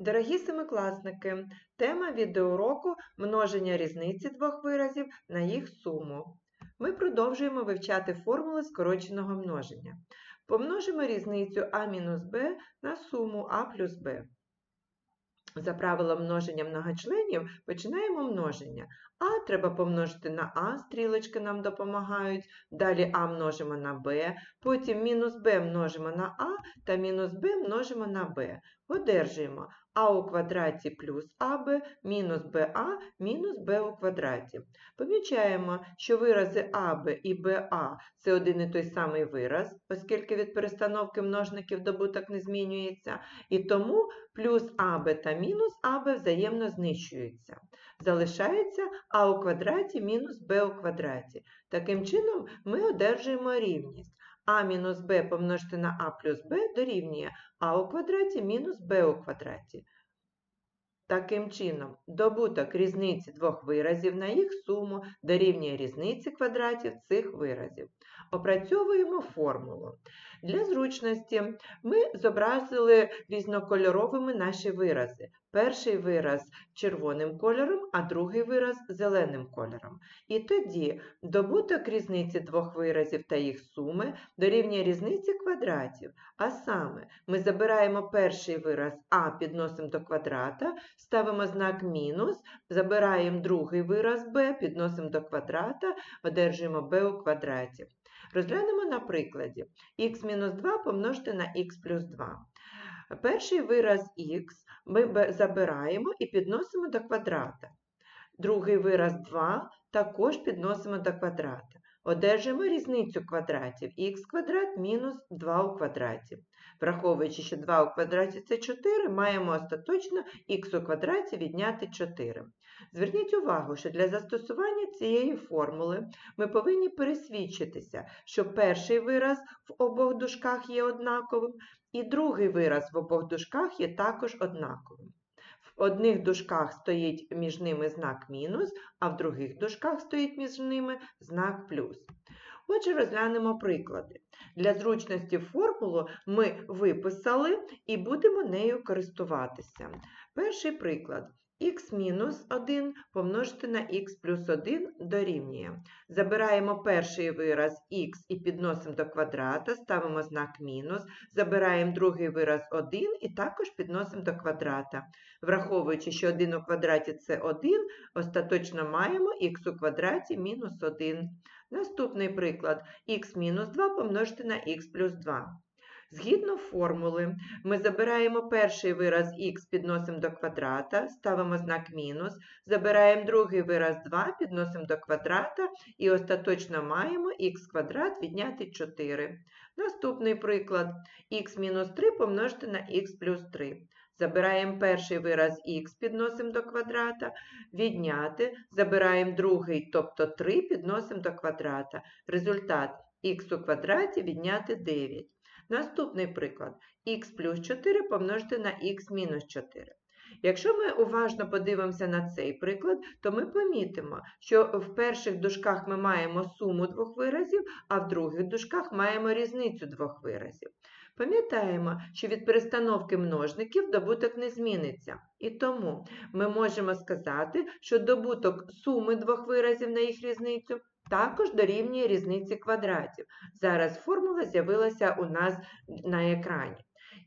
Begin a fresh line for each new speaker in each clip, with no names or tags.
Дорогі семикласники, тема відеоуроку множення різниці двох виразів на їх суму. Ми продовжуємо вивчати формули скороченого множення. Помножимо різницю а мінус b на суму а плюс b. За правилом множення многочленів починаємо множення. А треба помножити на А, стрілочки нам допомагають. Далі А множимо на Б, потім мінус Б множимо на А та мінус Б множимо на Б. Одержуємо А у квадраті плюс АБ мінус БА мінус Б у квадраті. Помічаємо, що вирази АБ і БА – це один і той самий вираз, оскільки від перестановки множників добуток не змінюється, і тому плюс АБ та мінус АБ взаємно знищуються. Залишається а у квадраті мінус b у квадраті. Таким чином ми одержуємо рівність. А мінус b помножити на а плюс b дорівнює а у квадраті мінус b у квадраті. Таким чином, добуток різниці двох виразів на їх суму дорівнює різниці квадратів цих виразів. Опрацьовуємо формулу. Для зручності ми зобразили різнокольоровими наші вирази. Перший вираз червоним кольором, а другий вираз зеленим кольором. І тоді добуток різниці двох виразів та їх суми дорівнює різниці квадратів. А саме, ми забираємо перший вираз а підносимо до квадрата, ставимо знак мінус, забираємо другий вираз b, підносимо до квадрата, одержуємо b у квадраті. Розглянемо на прикладі. х-2 помножити на х плюс 2. Перший вираз х ми забираємо і підносимо до квадрата. Другий вираз 2 також підносимо до квадрата. Одержимо різницю квадратів х квадрат мінус 2 у квадраті. Враховуючи, що 2 у квадраті це 4, маємо остаточно х у квадраті відняти 4. Зверніть увагу, що для застосування цієї формули ми повинні пересвідчитися, що перший вираз в обох дужках є однаковим, і другий вираз в обох дужках є також однаковим. Одних дужках стоїть між ними знак мінус, а в других дужках стоїть між ними знак плюс. Отже, розглянемо приклади. Для зручності формулу ми виписали і будемо нею користуватися. Перший приклад х-1 помножити на х плюс 1 дорівнює. Забираємо перший вираз х і підносимо до квадрата, ставимо знак мінус, забираємо другий вираз 1 і також підносимо до квадрата. Враховуючи, що 1 у квадраті це 1, остаточно маємо х у квадраті мінус 1. Наступний приклад х-2 помножити на х плюс 2. Згідно формули, ми забираємо перший вираз х, підносимо до квадрата, ставимо знак мінус, забираємо другий вираз 2, підносимо до квадрата і остаточно маємо х квадрат відняти 4. Наступний приклад х-3 помножити на х плюс 3. Забираємо перший вираз х, підносимо до квадрата, відняти, забираємо другий, тобто 3, підносимо до квадрата. Результат х у квадраті відняти 9. Наступний приклад х плюс 4 помножити на х мінус 4. Якщо ми уважно подивимося на цей приклад, то ми помітимо, що в перших дужках ми маємо суму двох виразів, а в других дужках маємо різницю двох виразів. Пам'ятаємо, що від перестановки множників добуток не зміниться. І тому ми можемо сказати, що добуток суми двох виразів на їх різницю також дорівнює різниці квадратів. Зараз формула з'явилася у нас на екрані.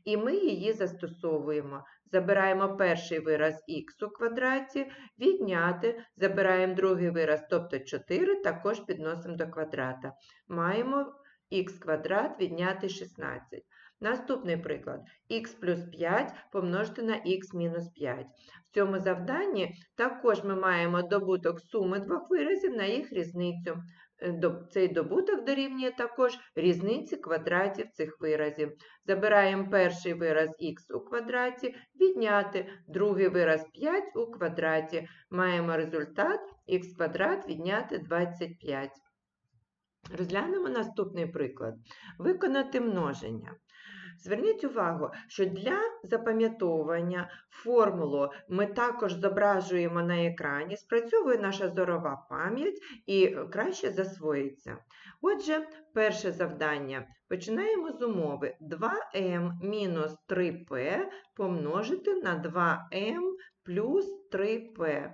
І ми її застосовуємо. Забираємо перший вираз х у квадраті, відняти, забираємо другий вираз, тобто 4, також підносимо до квадрата. Маємо х квадрат відняти 16. Наступний приклад х плюс 5 помножити на х мінус 5. В цьому завданні також ми маємо добуток суми двох виразів на їх різницю. Е, цей добуток дорівнює також різниці квадратів цих виразів. Забираємо перший вираз х у квадраті, відняти другий вираз 5 у квадраті. Маємо результат х квадрат відняти 25. Розглянемо наступний приклад. Виконати множення. Зверніть увагу, що для запам'ятовування формулу ми також зображуємо на екрані, спрацьовує наша зорова пам'ять і краще засвоїться. Отже, перше завдання. Починаємо з умови 2m мінус 3p помножити на 2m плюс 3p.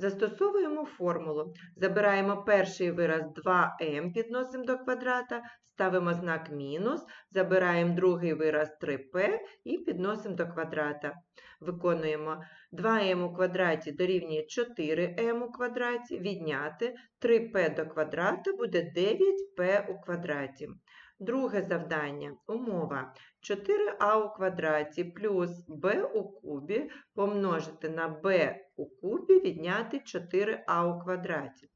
Застосовуємо формулу. Забираємо перший вираз 2m, підносимо до квадрата, ставимо знак мінус, забираємо другий вираз 3p і підносимо до квадрата. Виконуємо 2m у квадраті дорівнює 4m у квадраті, відняти 3p до квадрата буде 9p у квадраті. Друге завдання. Умова 4а у квадраті плюс b у кубі помножити на b у кубі відняти 4а у квадраті.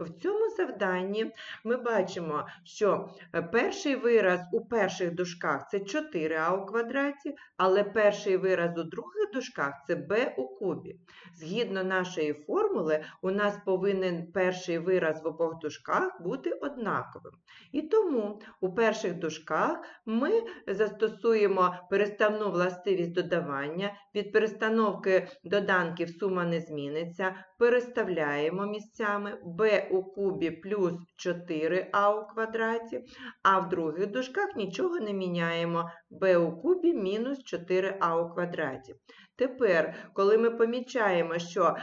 В цьому завданні ми бачимо, що е, перший вираз у перших дужках це 4а у квадраті, але перший вираз у других дужках це b у кубі. Згідно нашої формули, у нас повинен перший вираз в обох дужках бути однаковим. І тому у перших дужках ми застосуємо переставну властивість додавання, від перестановки доданків сума не зміниться, переставляємо місцями b у кубі плюс 4а у квадраті, а в других дужках нічого не міняємо b у кубі мінус 4а у квадраті. Тепер, коли ми помічаємо, що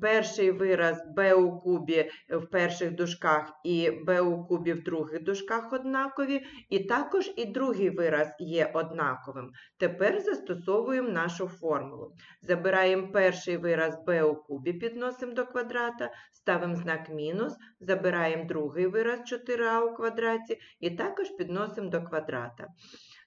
перший вираз b у кубі в перших дужках і b у кубі в других дужках однакові, і також і другий вираз є однаковим. Тепер застосовуємо нашу формулу. Забираємо перший вираз b у кубі, підносимо до квадрата, ставимо знак мінус, забираємо другий вираз 4а у квадраті і також підносимо до квадрата.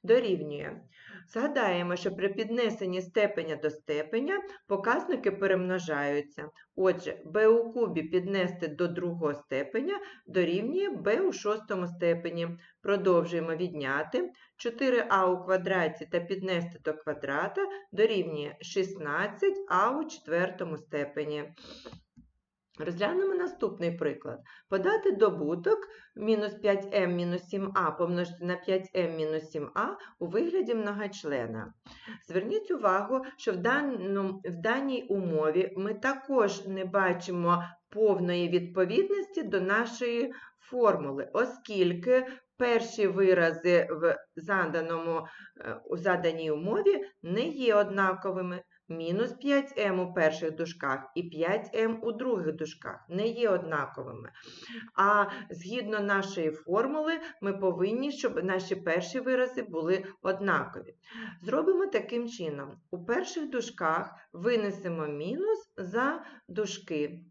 Дорівнює. Згадаємо, що при піднесенні степеня до степеня показники перемножаються. Отже, b у кубі піднести до другого степеня дорівнює b у шостому степені. Продовжуємо відняти 4а у квадраті та піднести до квадрата дорівнює 16а у четвертому степені. Розглянемо наступний приклад. Подати добуток мінус 5m мінус 7а помножити на 5m мінус 7а у вигляді многочлена. Зверніть увагу, що в, даному, в даній умові ми також не бачимо повної відповідності до нашої формули, оскільки перші вирази в заданому, е, у заданій умові не є однаковими мінус 5m у перших дужках і 5m у других дужках не є однаковими. А згідно нашої формули, ми повинні, щоб наші перші вирази були однакові. Зробимо таким чином: у перших дужках винесемо мінус за дужки.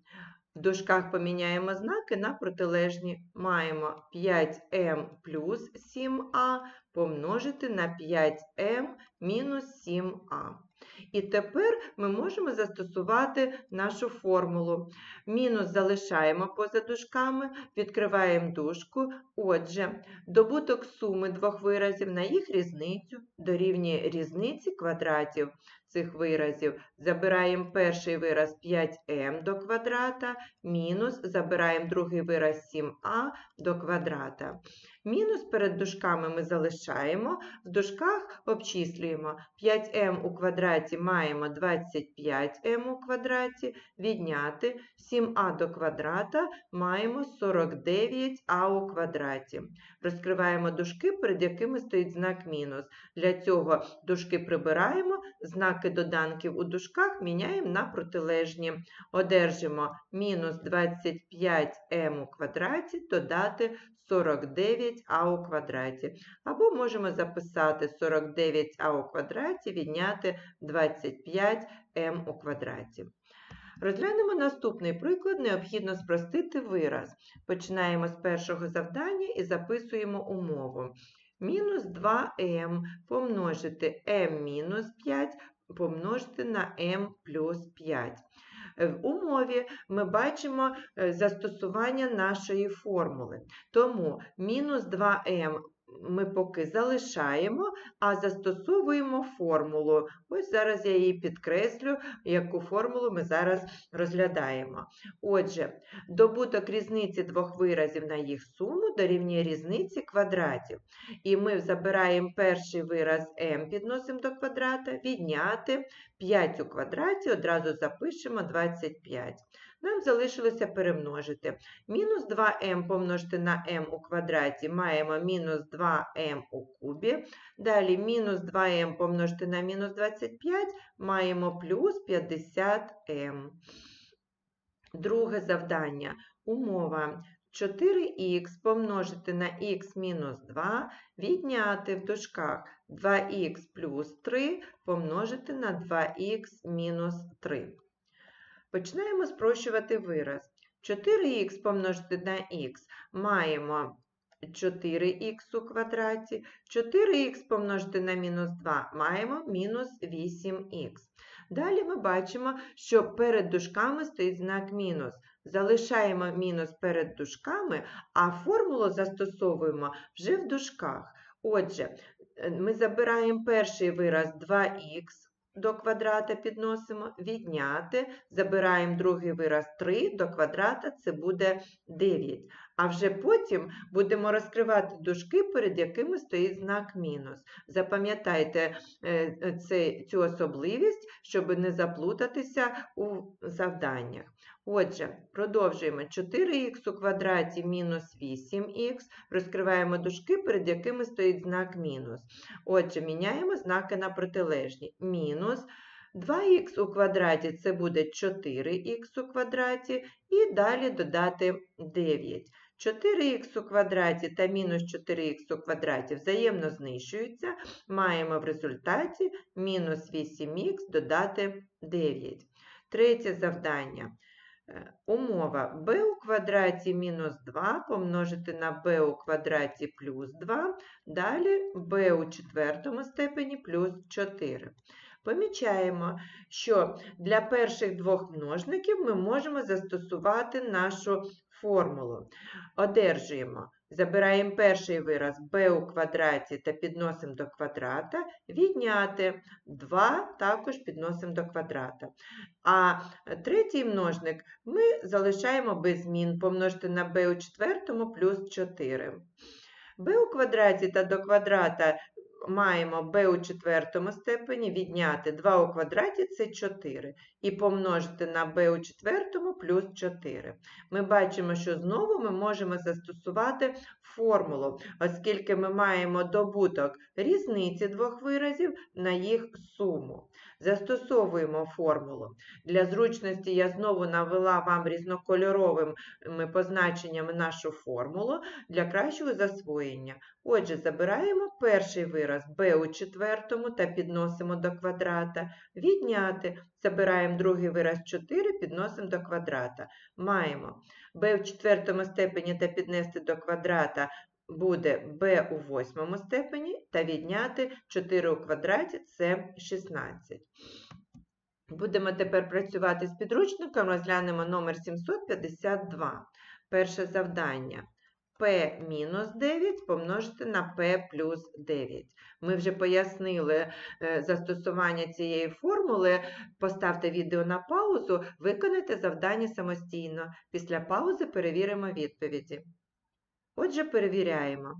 В дужках поміняємо знаки на протилежні. Маємо 5m плюс 7а помножити на 5m мінус 7а. І тепер ми можемо застосувати нашу формулу. Мінус залишаємо поза дужками, відкриваємо дужку. Отже, добуток суми двох виразів на їх різницю дорівнює різниці квадратів цих виразів. Забираємо перший вираз 5m до квадрата, мінус забираємо другий вираз 7а до квадрата. Мінус перед дужками ми залишаємо, в дужках обчислюємо 5m у квадраті маємо 25m у квадраті, відняти 7а до квадрата маємо 49а у квадраті. Розкриваємо дужки, перед якими стоїть знак мінус. Для цього дужки прибираємо, знаки доданків у дужках міняємо на протилежні. Одержимо мінус 25m у квадраті додати 49а у квадраті. Або можемо записати 49а у квадраті відняти 25m у квадраті. Розглянемо наступний приклад, необхідно спростити вираз. Починаємо з першого завдання і записуємо умову. Мінус 2m помножити m мінус 5 помножити на m плюс 5. В умові ми бачимо е, застосування нашої формули. Тому мінус 2m ми поки залишаємо, а застосовуємо формулу. Ось зараз я її підкреслю, яку формулу ми зараз розглядаємо. Отже, добуток різниці двох виразів на їх суму дорівнює різниці квадратів. І ми забираємо перший вираз m, підносимо до квадрата, відняти 5 у квадраті, одразу запишемо 25. Нам залишилося перемножити. Мінус 2m помножити на m у квадраті маємо мінус 2m у кубі. Далі мінус 2m помножити на мінус 25 маємо плюс 50m. Друге завдання. Умова. 4х помножити на х мінус 2, відняти в дужках 2х плюс 3 помножити на 2х мінус 3. Починаємо спрощувати вираз. 4х помножити на х маємо 4х у квадраті, 4х помножити на мінус 2 маємо мінус 8х. Далі ми бачимо, що перед дужками стоїть знак мінус. Залишаємо мінус перед дужками, а формулу застосовуємо вже в дужках. Отже, е, ми забираємо перший вираз 2х до квадрата підносимо, відняти, забираємо другий вираз 3 до квадрата, це буде 9. А вже потім будемо розкривати дужки, перед якими стоїть знак мінус. Запам'ятайте е, цю особливість, щоб не заплутатися у завданнях. Отже, продовжуємо 4х у квадраті мінус 8х, розкриваємо дужки, перед якими стоїть знак мінус. Отже, міняємо знаки на протилежні. Мінус 2х у квадраті це буде 4х у квадраті, і далі додати 9. 4х у квадраті та мінус 4х у квадраті взаємно знищуються, маємо в результаті мінус 8х додати 9. Третє завдання. Е, умова b у квадраті мінус 2 помножити на b у квадраті плюс 2, далі b у четвертому степені плюс 4. Помічаємо, що для перших двох множників ми можемо застосувати нашу формулу. Одержуємо, забираємо перший вираз b у квадраті та підносимо до квадрата, відняти 2 також підносимо до квадрата. А третій множник ми залишаємо без змін, помножити на b у четвертому плюс 4. b у квадраті та до квадрата маємо b у четвертому степені відняти 2 у квадраті це 4. І помножити на b у четвертому плюс 4. Ми бачимо, що знову ми можемо застосувати формулу, оскільки ми маємо добуток різниці двох виразів на їх суму. Застосовуємо формулу. Для зручності я знову навела вам різнокольоровими позначеннями нашу формулу для кращого засвоєння. Отже, забираємо перший вираз b у четвертому та підносимо до квадрата. Відняти, забираємо другий вираз 4, підносимо до квадрата. Маємо b в четвертому степені та піднести до квадрата буде b у восьмому степені та відняти 4 у квадраті це 16. Будемо тепер працювати з підручником, розглянемо номер 752. Перше завдання p мінус 9 помножити на p плюс 9. Ми вже пояснили е, застосування цієї формули. Поставте відео на паузу, виконайте завдання самостійно. Після паузи перевіримо відповіді. Отже, перевіряємо.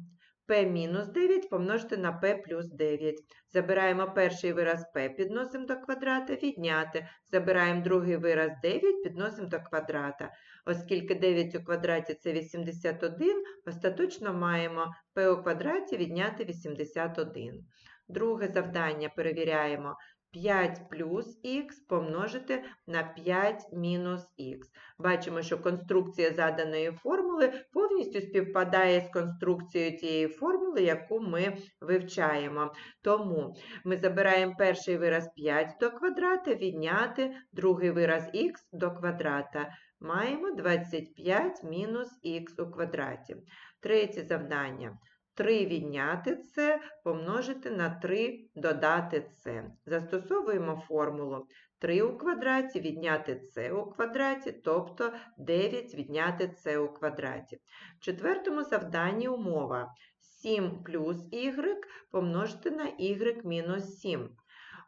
P-9 помножити на P плюс 9. Забираємо перший вираз P, підносимо до квадрата, відняти. Забираємо другий вираз 9, підносимо до квадрата. Оскільки 9 у квадраті це 81, остаточно маємо P у квадраті відняти 81. Друге завдання перевіряємо. 5 плюс х помножити на 5 мінус х. Бачимо, що конструкція заданої формули повністю співпадає з конструкцією тієї формули, яку ми вивчаємо. Тому ми забираємо перший вираз 5 до квадрата, відняти другий вираз х до квадрата. Маємо 25 мінус х у квадраті. Третє завдання. 3 відняти це, помножити на 3 додати це. Застосовуємо формулу 3 у квадраті відняти це у квадраті, тобто 9 відняти це у квадраті. В четвертому завданні умова 7 плюс y помножити на y мінус 7.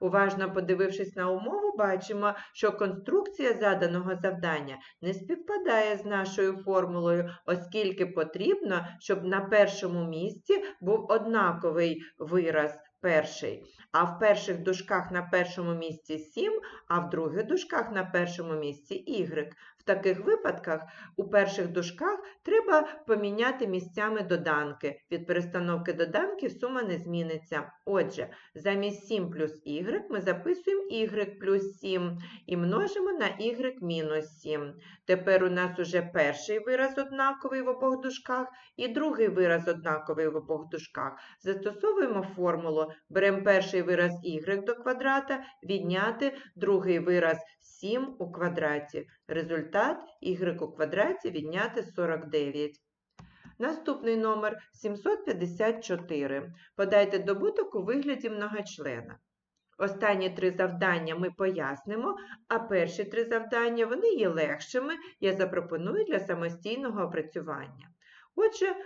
Уважно подивившись на умову, бачимо, що конструкція заданого завдання не співпадає з нашою формулою, оскільки потрібно, щоб на першому місці був однаковий вираз перший, а в перших дужках на першому місці 7, а в других дужках на першому місці y. Таких випадках у перших дужках треба поміняти місцями доданки. Від перестановки доданків сума не зміниться. Отже, замість 7 плюс y ми записуємо y плюс 7 і множимо на y мінус 7. Тепер у нас уже перший вираз однаковий в обох дужках і другий вираз однаковий в обох дужках. Застосовуємо формулу, беремо перший вираз y до квадрата, відняти другий вираз 7 у квадраті. Результат y у квадраті відняти 49. Наступний номер 754. Подайте добуток у вигляді многочлена. Останні три завдання ми пояснимо, а перші три завдання вони є легшими, я запропоную для самостійного опрацювання. Отже, е,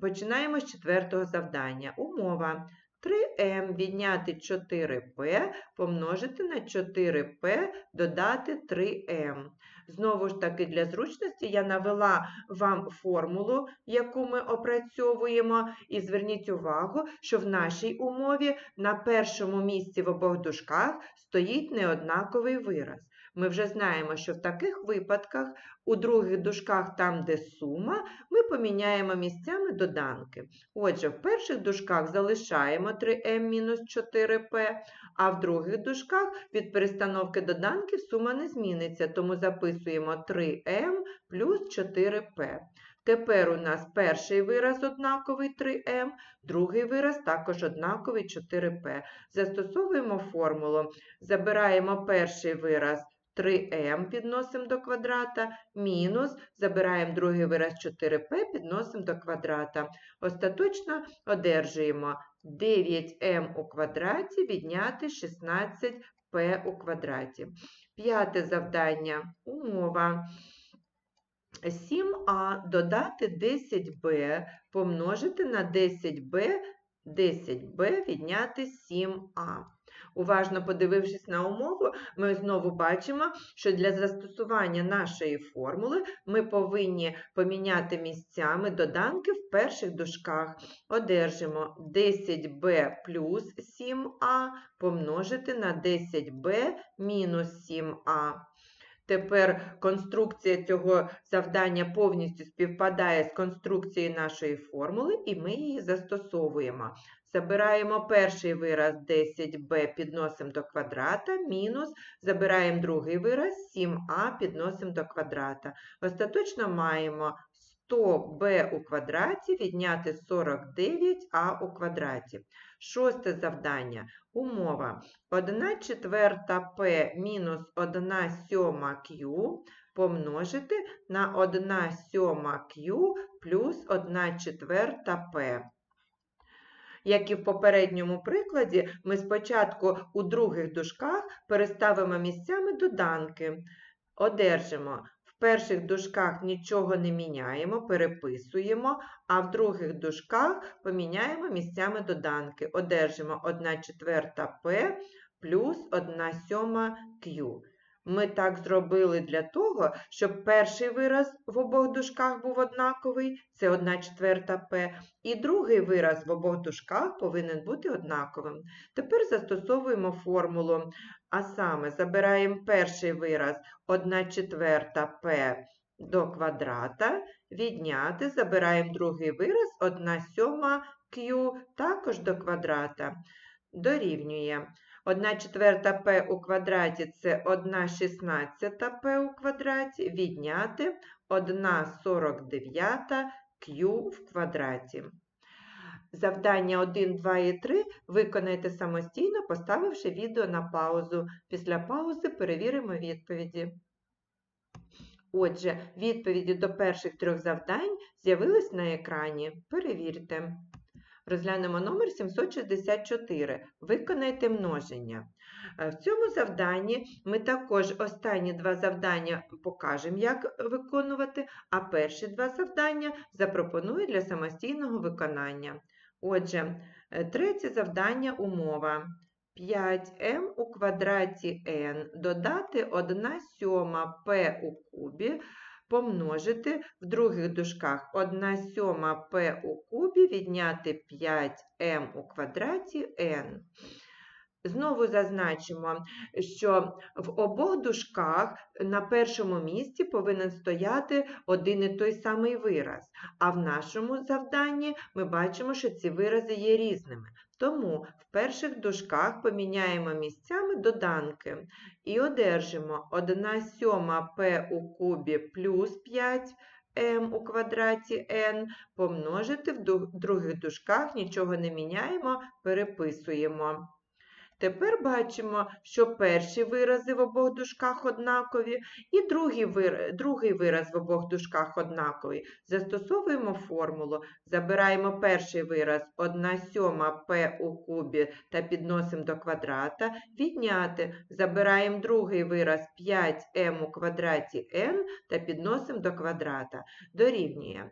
починаємо з четвертого завдання. Умова 3m відняти 4p помножити на 4p додати 3m. Знову ж таки, для зручності я навела вам формулу, яку ми опрацьовуємо, і зверніть увагу, що в нашій умові на першому місці в обох дужках стоїть неоднаковий вираз. Ми вже знаємо, що в таких випадках у других дужках, там, де сума, ми поміняємо місцями доданки. Отже, в перших дужках залишаємо 3m-4p, а в других дужках від перестановки доданків сума не зміниться, тому записуємо 3m плюс 4p. Тепер у нас перший вираз однаковий 3m, другий вираз також однаковий 4p. Застосовуємо формулу. Забираємо перший вираз 3m підносимо до квадрата, мінус, забираємо другий вираз 4p, підносимо до квадрата. Остаточно одержуємо 9m у квадраті відняти 16p у квадраті. П'яте завдання. Умова. 7а додати 10b помножити на 10b, 10b відняти 7а. Уважно подивившись на умову, ми знову бачимо, що для застосування нашої формули ми повинні поміняти місцями доданки в перших дужках. Одержимо 10b плюс 7а помножити на 10b мінус 7а. Тепер конструкція цього завдання повністю співпадає з конструкцією нашої формули, і ми її застосовуємо. Забираємо перший вираз 10b, підносимо до квадрата, мінус, забираємо другий вираз 7а, підносимо до квадрата. Остаточно маємо 100b у квадраті відняти 49а у квадраті. Шосте завдання. Умова 1 четверта p мінус 1 сьома q помножити на 1 сьома q плюс 1 четверта p. Як і в попередньому прикладі, ми спочатку у других дужках переставимо місцями доданки. Одержимо в перших дужках нічого не міняємо, переписуємо, а в других дужках поміняємо місцями доданки. Одержимо 1 четверта p плюс 1 сьома q. Ми так зробили для того, щоб перший вираз в обох дужках був однаковий, це 1 четверта p, і другий вираз в обох дужках повинен бути однаковим. Тепер застосовуємо формулу, а саме забираємо перший вираз 1 четверта p до квадрата, відняти, забираємо другий вираз 1 сьома q також до квадрата. Дорівнює. 1 четверта p у квадраті це 1 шістнадцята p у квадраті, відняти 1 49 q в квадраті. Завдання 1, 2 і 3 виконайте самостійно, поставивши відео на паузу. Після паузи перевіримо відповіді. Отже, відповіді до перших трьох завдань з'явились на екрані. Перевірте. Розглянемо номер 764. Виконайте множення. Е, В цьому завданні ми також останні два завдання покажемо, як виконувати, а перші два завдання запропоную для самостійного виконання. Отже, е, третє завдання умова. 5m у квадраті n додати 1 сьома p у кубі, помножити в других дужках 1 сьома p у кубі відняти 5m у квадраті n. Знову зазначимо, що в обох дужках на першому місці повинен стояти один і той самий вираз, а в нашому завданні ми бачимо, що ці вирази є різними. Тому в перших дужках поміняємо місцями доданки і одержимо 1 сьома p у кубі плюс 5 m у квадраті n помножити в других дужках, нічого не міняємо, переписуємо. Тепер бачимо, що перші вирази в обох дужках однакові, і другий вираз, другий вираз в обох дужках однаковий. Застосовуємо формулу. Забираємо перший вираз 1 сьома p у кубі та підносимо до квадрата. Відняти. Забираємо другий вираз 5m у квадраті n та підносимо до квадрата. Дорівнює.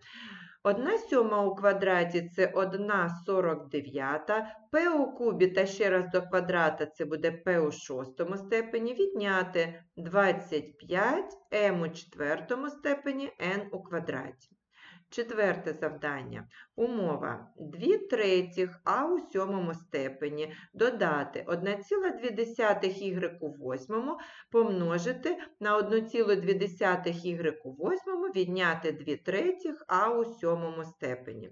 1 сьома у квадраті це 1 49, p у кубі та ще раз до квадрата це буде p у шостому степені, відняти 25 m у четвертому степені n у квадраті. Четверте завдання. Умова 2 третіх а у сьомому степені додати 1,2 y у восьмому помножити на 1,2 y у восьмому відняти 2 третіх а у сьомому степені.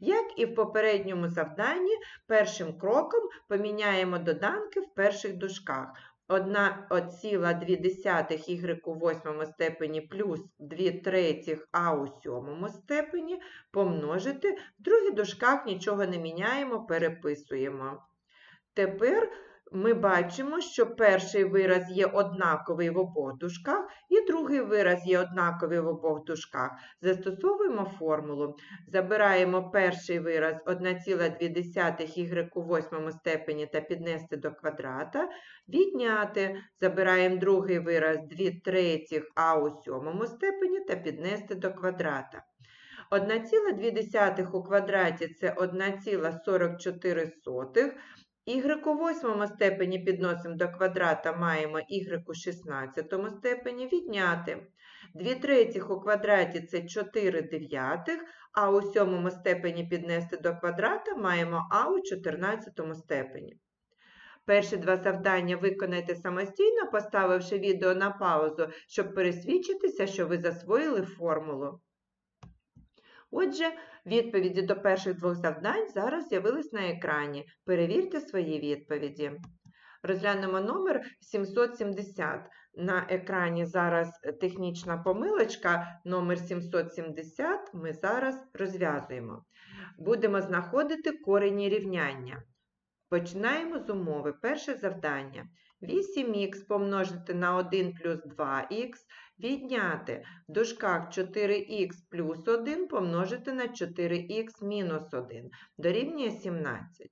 Як і в попередньому завданні, першим кроком поміняємо доданки в перших дужках. 1,2 y у восьмому степені плюс 2 третіх а у сьомому степені помножити, в других дужках нічого не міняємо, переписуємо. Тепер ми бачимо, що перший вираз є однаковий в обох дужках, і другий вираз є однаковий в обох дужках. Застосовуємо формулу. Забираємо перший вираз 1,2 y у восьмому степені та піднести до квадрата. Відняти. Забираємо другий вираз 2 третіх а у сьомому степені та піднести до квадрата. 1,2 у квадраті це 1,44. Y у восьмому степені підносимо до квадрата, маємо y у 16 степені відняти. 2 третіх у квадраті це 4 дев'ятих, а у сьомому степені піднести до квадрата маємо а у 14 степені. Перші два завдання виконайте самостійно, поставивши відео на паузу, щоб пересвідчитися, що ви засвоїли формулу. Отже, відповіді до перших двох завдань зараз з'явились на екрані. Перевірте свої відповіді. Розглянемо номер 770. На екрані зараз технічна помилочка, номер 770 ми зараз розв'язуємо. Будемо знаходити корені рівняння. Починаємо з умови. Перше завдання. 8х помножити на 1 плюс 2х Відняти в дужках 4х плюс 1 помножити на 4х мінус 1 дорівнює 17.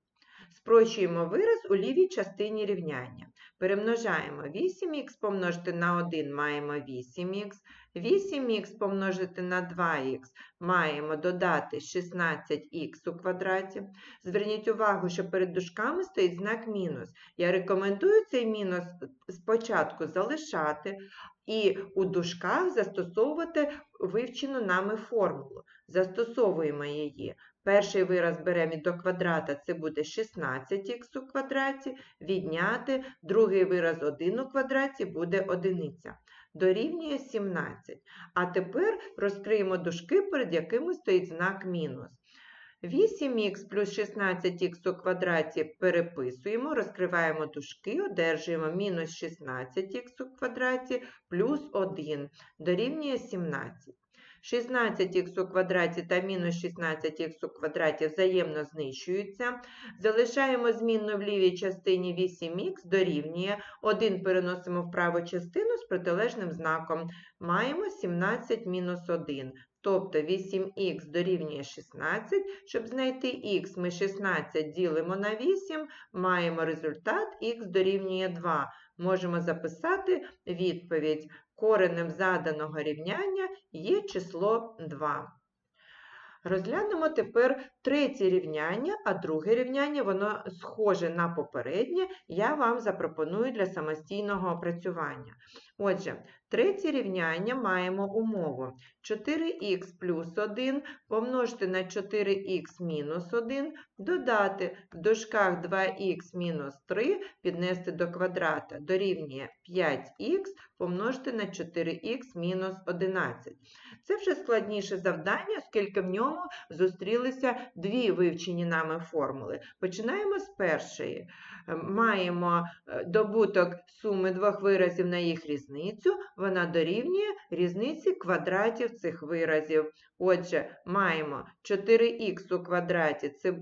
Спрощуємо вираз у лівій частині рівняння. Перемножаємо 8х помножити на 1 маємо 8х, 8х помножити на 2х маємо додати 16х у квадраті. Зверніть увагу, що перед дужками стоїть знак мінус. Я рекомендую цей мінус спочатку залишати, і у дужках застосовувати вивчену нами формулу. Застосовуємо її. Перший вираз беремо до квадрата, це буде 16х у квадраті, відняти другий вираз 1 у квадраті буде одиниця. Дорівнює 17. А тепер розкриємо дужки, перед якими стоїть знак мінус. 8х плюс 16х у квадраті переписуємо, розкриваємо дужки, одержуємо мінус 16х у квадраті плюс 1 дорівнює 17. 16х у квадраті та мінус 16х у квадраті взаємно знищуються. Залишаємо змінну в лівій частині 8х дорівнює. 1 переносимо в праву частину з протилежним знаком. Маємо 17 мінус 1. Тобто 8х дорівнює 16. Щоб знайти х, ми 16 ділимо на 8, маємо результат х дорівнює 2. Можемо записати відповідь. Коренем заданого рівняння є число 2. Розглянемо тепер третє рівняння, а друге рівняння, воно схоже на попереднє, я вам запропоную для самостійного опрацювання. Отже, третє рівняння маємо умову 4х плюс 1 помножити на 4х мінус 1, додати в дужках 2х мінус 3, піднести до квадрата дорівнює 5х помножити на 4х мінус 11. Це вже складніше завдання, оскільки в ньому зустрілися дві вивчені нами формули. Починаємо з першої. Маємо е, добуток суми двох виразів на їх різницю, вона дорівнює різниці квадратів цих виразів. Отже, маємо 4х у квадраті, це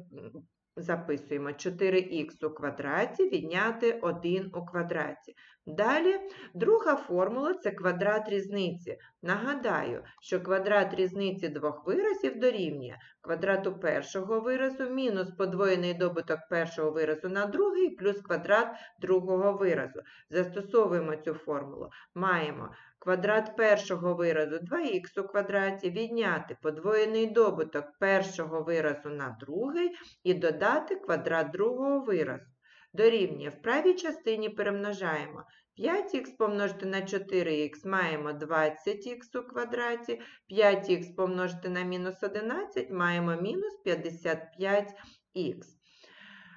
записуємо 4х у квадраті відняти 1 у квадраті. Далі друга формула це квадрат різниці. Нагадаю, що квадрат різниці двох виразів дорівнює квадрату першого виразу мінус подвоєний добуток першого виразу на другий плюс квадрат другого виразу. Застосовуємо цю формулу. Маємо квадрат першого виразу 2х у квадраті відняти подвоєний добуток першого виразу на другий і додати квадрат другого виразу. Дорівнює в правій частині перемножаємо 5х помножити на 4х маємо 20х у квадраті, 5х помножити на мінус 11 маємо мінус 55х.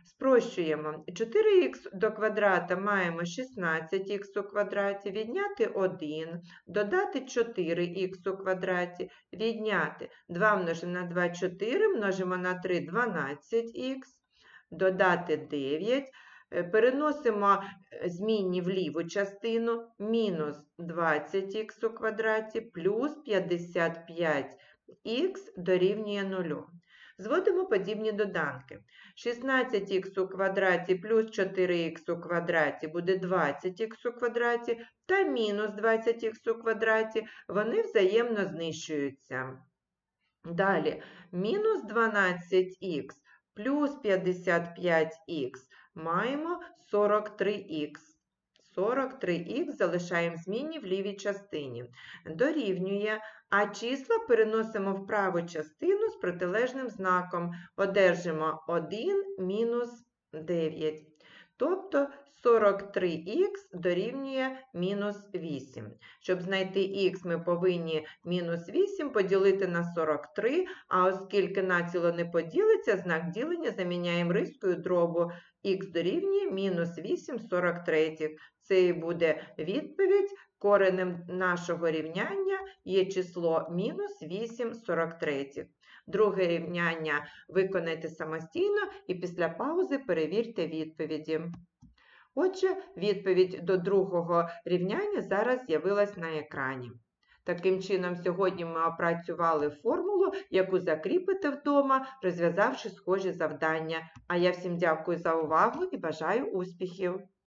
Спрощуємо. 4х до квадрата маємо 16х у квадраті, відняти 1, додати 4х у квадраті, відняти 2 множимо на 2 – 4, множимо на 3 – 12х, додати 9, Е, Переносимо е, змінні в ліву частину мінус 20х у квадраті плюс 55х дорівнює 0. Зводимо подібні доданки. 16х у квадраті плюс 4х у квадраті буде 20х у квадраті та мінус 20х у квадраті, вони взаємно знищуються. Далі, мінус 12х плюс 55х маємо 43х. 43х залишаємо змінні в лівій частині. Дорівнює, а числа переносимо в праву частину з протилежним знаком. Одержимо 1 мінус 9. Тобто 43х дорівнює мінус 8. Щоб знайти х, ми повинні мінус 8 поділити на 43, а оскільки націло не поділиться, знак ділення заміняємо рискою дробу х дорівнює мінус 8 43. Це і буде відповідь. Коренем нашого рівняння є число мінус 8 43. Друге рівняння виконайте самостійно і після паузи перевірте відповіді. Отже, відповідь до другого рівняння зараз з'явилась на екрані. Таким чином, сьогодні ми опрацювали формулу, яку закріпите вдома, розв'язавши схожі завдання. А я всім дякую за увагу і бажаю успіхів!